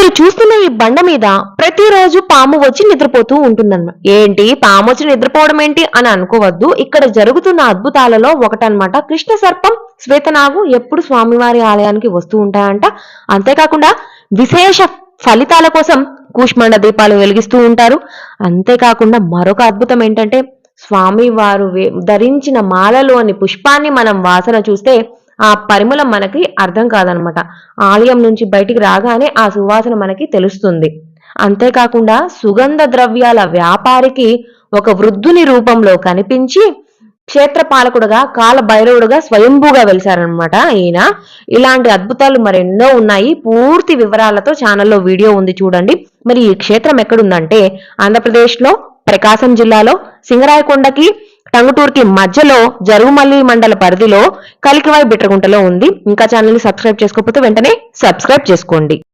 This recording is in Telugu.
మీరు చూస్తున్న ఈ బండ మీద ప్రతిరోజు పాము వచ్చి నిద్రపోతూ ఉంటుందన్నమాట ఏంటి? పాము వచ్చి నిద్రపోవడం ఏంటి అని అనుకోవద్దు. ఇక్కడ జరుగుతున్న అద్భుతాలలో ఒకటనమాట కృష్ణ సర్పం శ్వేతనాగు ఎప్పుడు స్వామివారి ఆలయానికి వస్తూ ఉంటాయంట. అంతేకాకుండా విశేష ఫలితాల కోసం కూష్మండ దీపాలు వెలిగిస్తూ ఉంటారు. అంతేకాకుండా మరొక అద్భుతం ఏంటంటే స్వామివారు వే- ధరించిన మాలలోని పుష్పాన్ని మనం వాసన చూస్తే ఆ పరిమళం మనకి అర్థం కాదనమాట. ఆలయం నుంచి బయటికి రాగానే ఆ సువాసన మనకి తెలుస్తుంది. అంతేకాకుండా సుగంధ ద్రవ్యాల వ్యాపారికి ఒక వృద్ధుని రూపంలో కనిపించి క్షేత్ర పాలకుడుగా కాల భైరవుడుగా స్వయంభూగా వెలిశారనమాట ఈయన. ఇలాంటి అద్భుతాలు మరెన్నో ఉన్నాయి. పూర్తి వివరాలతో ఛానల్లో వీడియో ఉంది చూడండి. మరి ఈ క్షేత్రం ఎక్కడుందంటే ఆంధ్రప్రదేశ్లో ప్రకాశం జిల్లాలో సింగరాయకొండకి టంగుటూరుకి మధ్యలో జరుగుమల్లి మండల పరిధిలో కలికివాయి బిట్రగుంటలో ఉంది. ఇంకా ఛానల్ని సబ్స్క్రైబ్ చేసుకోకపోతే వెంటనే సబ్స్క్రైబ్ చేసుకోండి.